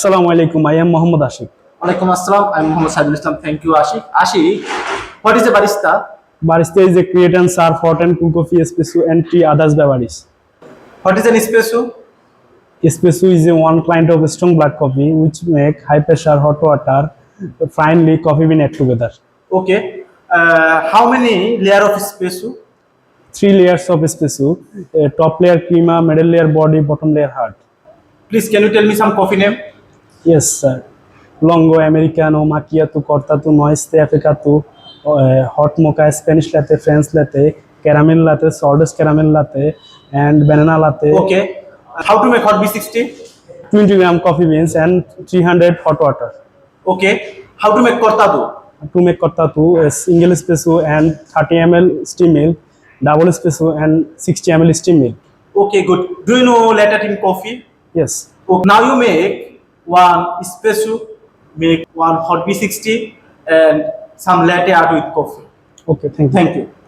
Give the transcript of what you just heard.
আসসালামু আলাইকুম I am Mohammad Ashik ওয়ালাইকুম আসসালাম I am Mohammad Saidul Islam thank you Ashik Ashik what is a barista barista is a create and serve hot and cook coffee espresso and tea others beverage what is an espresso espresso is a one client of strong black coffee which make high pressure hot water finely coffee bean at together okay how many layer of espresso three layers of espresso top layer crema middle layer body bottom layer heart please can you tell me some coffee name yes sir lungo americano macchiato cortado noisette affogato hot mocha Spanish latte French latte caramel latte salted caramel latte and banana latte okay how to make hot be sixty twenty gram coffee beans and three hundred hot water okay how to make cortado to make cortado single espresso and thirty M L steam milk double espresso and sixty M L steam milk okay good do you know latte in coffee Yes. Okay. Now you make one espresso, make one hot B60 and some latte art with coffee. Okay, thank you. Thank you.